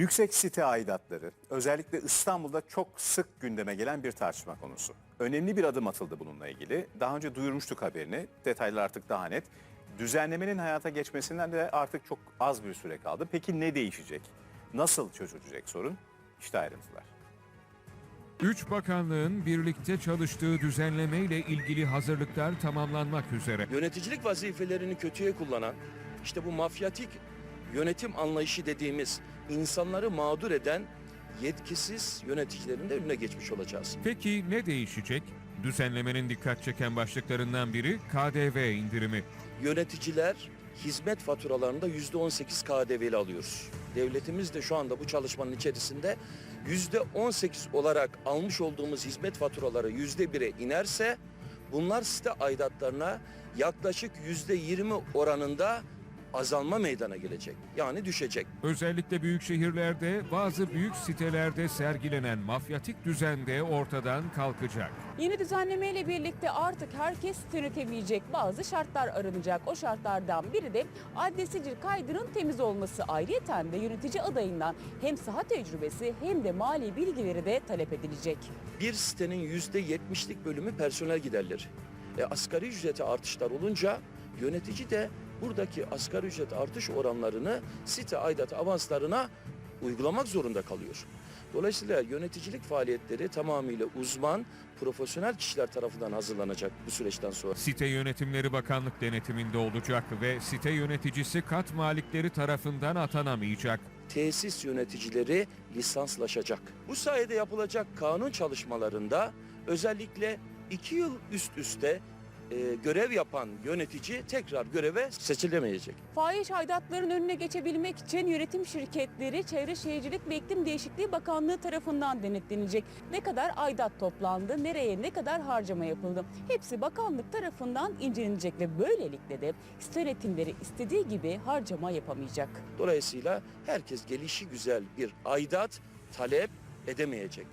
Yüksek site aidatları özellikle İstanbul'da çok sık gündeme gelen bir tartışma konusu. Önemli bir adım atıldı bununla ilgili. Daha önce duyurmuştuk haberini. Detaylar artık daha net. Düzenlemenin hayata geçmesinden de artık çok az bir süre kaldı. Peki ne değişecek? Nasıl çözülecek sorun? İşte ayrıntılar. Üç bakanlığın birlikte çalıştığı düzenleme ile ilgili hazırlıklar tamamlanmak üzere. yöneticilik vazifelerini kötüye kullanan, işte bu mafyatik yönetim anlayışı dediğimiz insanları mağdur eden yetkisiz yöneticilerin de önüne geçmiş olacağız. Peki ne değişecek? Düzenlemenin dikkat çeken başlıklarından biri KDV indirimi. Yöneticiler hizmet faturalarında yüzde 18 KDV'li alıyoruz. Devletimiz de şu anda bu çalışmanın içerisinde yüzde 18 olarak almış olduğumuz hizmet faturaları yüzde 1'e inerse bunlar site aidatlarına yaklaşık yüzde 20 oranında azalma meydana gelecek. Yani düşecek. Özellikle büyük şehirlerde bazı büyük sitelerde sergilenen mafyatik düzen de ortadan kalkacak. Yeni düzenlemeyle birlikte artık herkes yönetebilecek bazı şartlar aranacak. O şartlardan biri de adli sicil kaydının temiz olması. Ayrıyeten de yönetici adayından hem saha tecrübesi hem de mali bilgileri de talep edilecek. Bir sitenin yüzde yetmişlik bölümü personel giderleri. E, asgari ücrete artışlar olunca yönetici de buradaki asgari ücret artış oranlarını site aidat avanslarına uygulamak zorunda kalıyor. Dolayısıyla yöneticilik faaliyetleri tamamıyla uzman, profesyonel kişiler tarafından hazırlanacak bu süreçten sonra. Site yönetimleri bakanlık denetiminde olacak ve site yöneticisi kat malikleri tarafından atanamayacak. tesis yöneticileri lisanslaşacak. Bu sayede yapılacak kanun çalışmalarında özellikle iki yıl üst üste e, görev yapan yönetici tekrar göreve seçilemeyecek. Fahiş aidatların önüne geçebilmek için yönetim şirketleri Çevre Şehircilik ve İklim Değişikliği Bakanlığı tarafından denetlenecek. Ne kadar aidat toplandı, nereye ne kadar harcama yapıldı. Hepsi bakanlık tarafından incelenecek ve böylelikle de site yönetimleri istediği gibi harcama yapamayacak. Dolayısıyla herkes gelişi güzel bir aidat talep edemeyecek.